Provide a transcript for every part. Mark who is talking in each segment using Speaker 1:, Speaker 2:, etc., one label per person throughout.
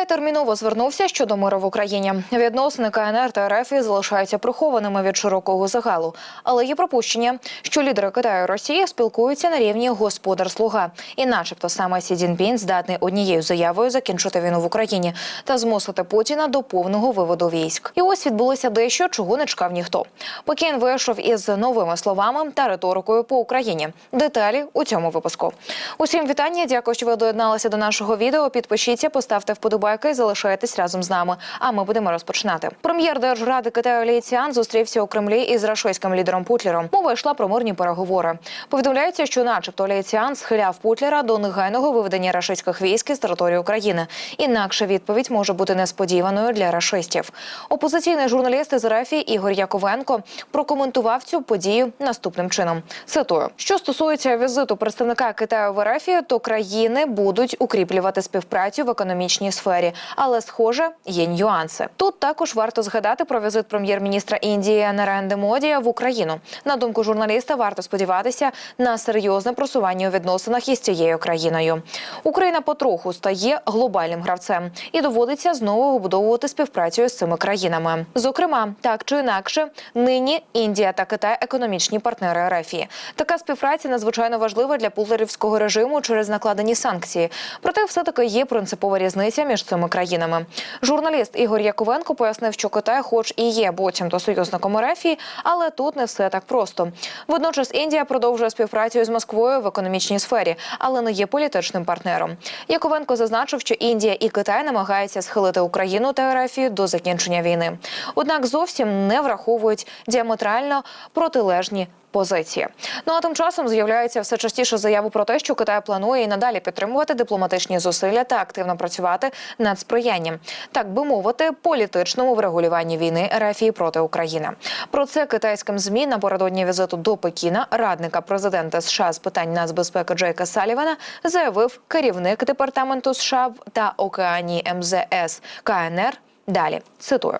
Speaker 1: Китай терміново звернувся щодо миру в Україні. Відносини КНР та РФ залишаються прихованими від широкого загалу, але є припущення, що лідери Китаю і Росії спілкуються на рівні господар-слуга, і, начебто, саме Сі Цзіньпін здатний однією заявою закінчити війну в Україні та змусити Путіна до повного виводу військ. І ось відбулося дещо, чого не чекав ніхто. Пекін вийшов із новими словами та риторикою по Україні. Деталі у цьому випуску. Усім вітання. Дякую, що ви доєдналися до нашого відео. Підпишіться, поставте вподобайки і залишайтесь разом з нами. А ми будемо розпочинати. Прем'єр Держради Китаю Лі Ціан зустрівся у Кремлі із рашистським лідером Путлером. Мова йшла про мирні переговори. Повідомляється, що, начебто, Лі Ціан схиляв Путлера до негайного виведення рашистських військ із території України. Інакше відповідь може бути несподіваною для рашистів. Опозиційний журналіст із РФ Ігор Яковенко прокоментував цю подію наступним чином. Цитую, що стосується візиту представника Китаю в РФ, то країни будуть укріплювати співпрацю в економічній сфері, але схоже, є нюанси. Тут також варто згадати про візит прем'єр-міністра Індії Наренди Моді в Україну. На думку журналіста, варто сподіватися на серйозне просування у відносинах із цією країною. Україна потроху стає глобальним гравцем і доводиться знову вибудовувати співпрацю з цими країнами. Зокрема, так чи інакше, нині Індія та Китай економічні партнери РФ. Така співпраця надзвичайно важлива для путлерівського режиму через накладені санкції. Проте, все таки є принципова різниця між цими країнами. Журналіст Ігор Яковенко пояснив, що Китай, хоч і є буцімто союзником РФ, але тут не все так просто. Водночас Індія продовжує співпрацю з Москвою в економічній сфері, але не є політичним партнером. Яковенко зазначив, що Індія і Китай намагаються схилити Україну та РФ до закінчення війни. Однак зовсім не враховують діаметрально протилежні позиції. Ну а тим часом з'являється все частіше заяви про те, що Китай планує і надалі підтримувати дипломатичні зусилля та активно працювати над сприянням, так би мовити, політичному врегулюванні війни РФ проти України. Про це китайським змі напередодні візиту до Пекіна радника президента США з питань нацбезпеки Джейка Салівана заявив керівник департаменту США та Океанії МЗС КНР Далі цитую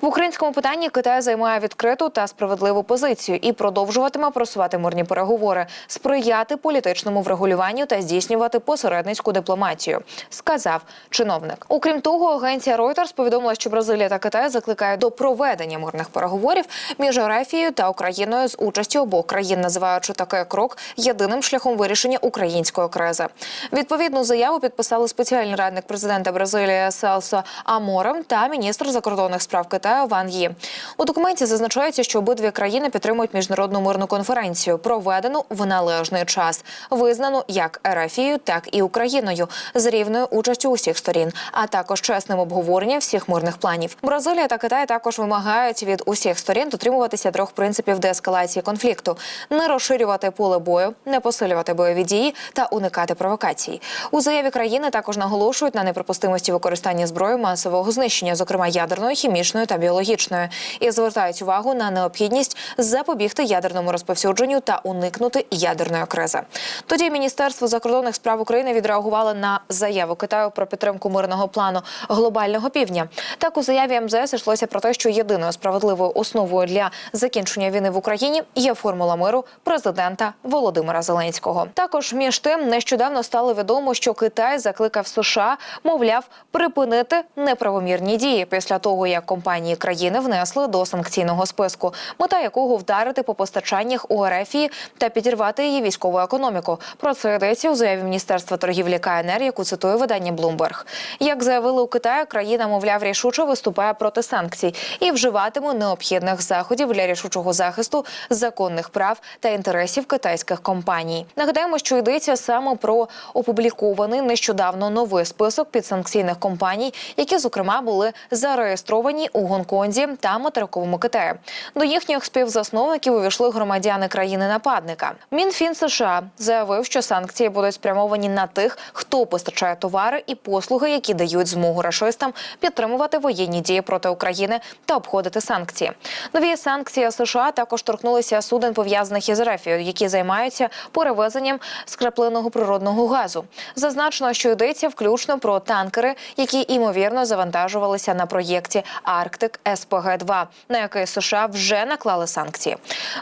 Speaker 1: в українському питанні Китай займає відкриту та справедливу позицію і продовжуватиме просувати мирні переговори, сприяти політичному врегулюванню та здійснювати посередницьку дипломатію, сказав чиновник. Окрім того, агенція Reuters повідомила, що Бразилія та Китай закликають до проведення мирних переговорів між Арафією та Україною з участю обох країн, називаючи такий крок єдиним шляхом вирішення української кризи. Відповідну заяву підписали спеціальний радник президента Бразилії Селсо Аморем та міністр закордонних справ Китаю Ван Ї. У документі зазначається, що обидві країни підтримують міжнародну мирну конференцію, проведену в належний час, визнану як Ерафією, так і Україною з рівною участю усіх сторін, а також чесним обговоренням всіх мирних планів. Бразилія та Китай також вимагають від усіх сторін дотримуватися трьох принципів деескалації конфлікту: не розширювати поле бою, не посилювати бойові дії та уникати провокацій. У заяві країни також наголошують на неприпустимості використання зброї масового знищення, зокрема ядерної, хімічної та біологічної, і звертають увагу на необхідність запобігти ядерному розповсюдженню та уникнути ядерної кризи. Тоді Міністерство закордонних справ України відреагувало на заяву Китаю про підтримку мирного плану глобального півдня. Так у заяві МЗС йшлося про те, що єдиною справедливою основою для закінчення війни в Україні є формула миру президента Володимира Зеленського. Також між тим нещодавно стало відомо, що Китай закликав США, мовляв, припинити неправомірні дії після того, як компанії країни внесли до санкційного списку, мета якого вдарити по постачаннях у РФ та підірвати її військову економіку. Про це йдеться у заяві Міністерства торгівлі КНР, яку цитує видання Bloomberg. Як заявили у Китаї, країна, мовляв, рішуче виступає проти санкцій і вживатиме необхідних заходів для рішучого захисту законних прав та інтересів китайських компаній. Нагадаємо, що йдеться саме про опублікований нещодавно новий список підсанкційних компаній, які зокрема були зареєстровані у Гонконзі та материковому Китаї. До їхніх співзасновників увійшли громадяни країни-нападника. Мінфін США заявив, що санкції будуть спрямовані на тих, хто постачає товари і послуги, які дають змогу рашистам підтримувати воєнні дії проти України та обходити санкції. Нові санкції США також торкнулися суден пов'язаних із Рефією, які займаються перевезенням скрапленого природного газу. Зазначено, що йдеться включно про танкери, які імовірно завантажувалися зосередилися на проєкті Арктик СПГ 2 на який США вже наклали санкції.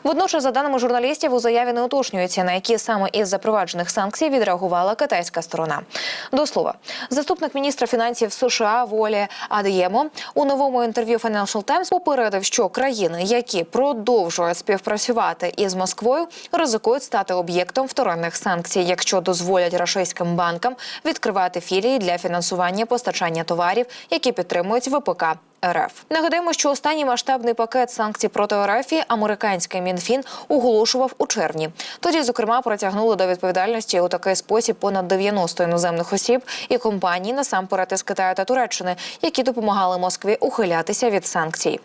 Speaker 1: Водночас, за даними журналістів, у заяві не уточнюється, на які саме із запроваджених санкцій відреагувала китайська сторона. До слова, заступник міністра фінансів США Волі Адіємо у новому інтерв'ю Financial Times попередив, що країни, які продовжують співпрацювати із Москвою, ризикують стати об'єктом вторинних санкцій, якщо дозволять рашистським банкам відкривати філії для фінансування постачання товарів, які підтримують ВПК. РФ нагадаємо, що останній масштабний пакет санкцій проти РФ американський мінфін оголошував у червні. Тоді, зокрема, притягнули до відповідальності у такий спосіб понад 90 іноземних осіб і компаній насамперед із Китаю та Туреччини, які допомагали Москві ухилятися від санкцій.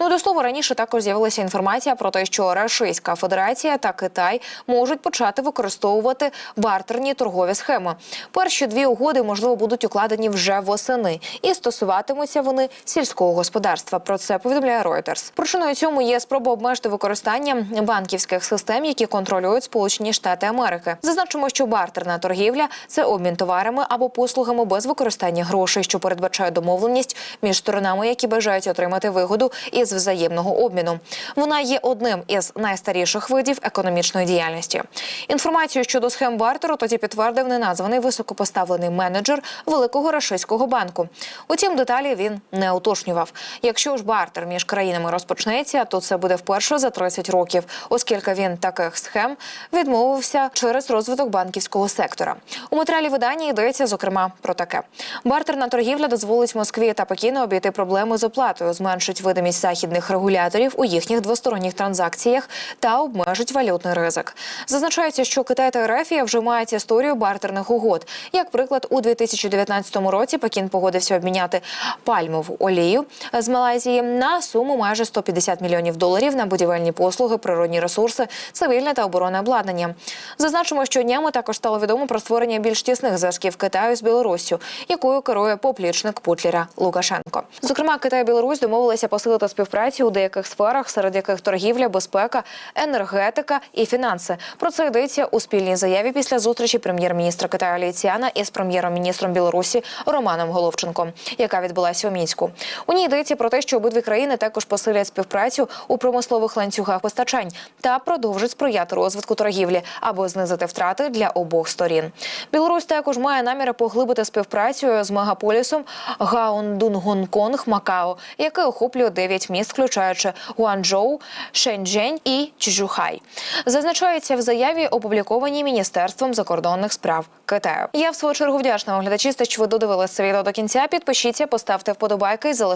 Speaker 1: Ну до слова раніше також з'явилася інформація про те, що Рашистська Федерація та Китай можуть почати використовувати бартерні торгові схеми. Перші дві угоди можливо будуть укладені вже восени, і стосуватимуться вони сільського господарства. Про це повідомляє Reuters. Причиною цьому є спроба обмежити використання банківських систем, які контролюють Сполучені Штати Америки. Зазначимо, що бартерна торгівля це обмін товарами або послугами без використання грошей, що передбачає домовленість між сторонами, які бажають отримати вигоду із взаємного обміну. Вона є одним із найстаріших видів економічної діяльності. Інформацію щодо схем бартеру тоді підтвердив неназваний високопоставлений менеджер великого рашистського банку. Утім, деталі він не уточнював. Якщо ж бартер між країнами розпочнеться, то це буде вперше за 30 років, оскільки він таких схем відмовився через розвиток банківського сектора. У матеріалі видання йдеться зокрема про таке: бартерна торгівля дозволить Москві та Пекіну обійти проблеми з оплатою, зменшить видимість західних регуляторів у їхніх двосторонніх транзакціях та обмежить валютний ризик. Зазначається, що Китай та РФ вже мають історію бартерних угод. Як приклад, у 2019 році Пекін погодився обміняти пальмову олію з Малайзії на суму майже 150 мільйонів доларів на будівельні послуги, природні ресурси, цивільне та оборонне обладнання. Зазначимо, що днями також стало відомо про створення більш тісних зв'язків Китаю з Білоруссю, якою керує поплічник Путлера Лукашенко. Зокрема, Китай і Білорусь домовилися посилити співпрацю у деяких сферах, серед яких торгівля, безпека, енергетика і фінанси. Про це йдеться у спільній заяві після зустрічі прем'єр-міністра Китаю Лі Цяна із прем'єром-міністром Білорусі Романом Головченком, яка відбулася у мінську. У ній йдеться про те, що обидві країни також посилять співпрацю у промислових ланцюгах постачань та продовжать сприяти розвитку торгівлі або знизити втрати для обох сторін. Білорусь також має наміри поглибити співпрацю з мегаполісом Гаундунгонконг Макао, який охоплює 9 міст, включаючи Гуанчжоу, Шеньчжень і Чжухай. Зазначається в заяві, опублікованій міністерством закордонних справ Китаю. Я в свою чергу вдячна вам, глядачі, що ви додивилися це відео до кінця. Підпишіться, поставте вподобайки і